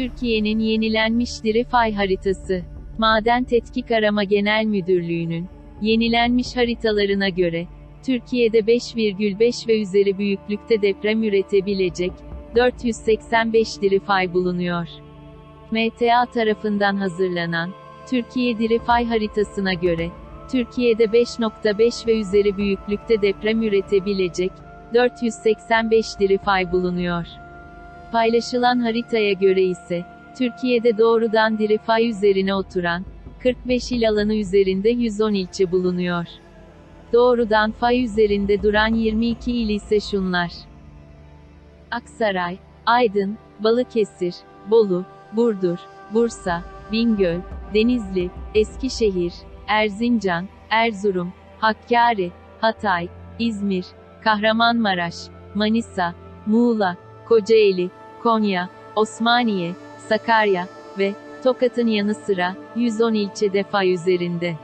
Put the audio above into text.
Türkiye'nin yenilenmiş diri fay haritası. Maden Tetkik Arama Genel Müdürlüğü'nün yenilenmiş haritalarına göre Türkiye'de 5,5 ve üzeri büyüklükte deprem üretebilecek 485 diri fay bulunuyor. MTA tarafından hazırlanan Türkiye Diri Fay haritasına göre Türkiye'de 5.5 ve üzeri büyüklükte deprem üretebilecek 485 diri fay bulunuyor. Paylaşılan haritaya göre ise Türkiye'de doğrudan diri fay üzerine oturan 45 il alanı üzerinde 110 ilçe bulunuyor. Doğrudan fay üzerinde duran 22 il ise şunlar. Aksaray, Aydın, Balıkesir, Bolu, Burdur, Bursa, Bingöl, Denizli, Eskişehir, Erzincan, Erzurum, Hakkari, Hatay, İzmir, Kahramanmaraş, Manisa, Muğla, Kocaeli, Konya, Osmaniye, Sakarya ve Tokat'ın yanı sıra 110 ilçede fay üzerinde.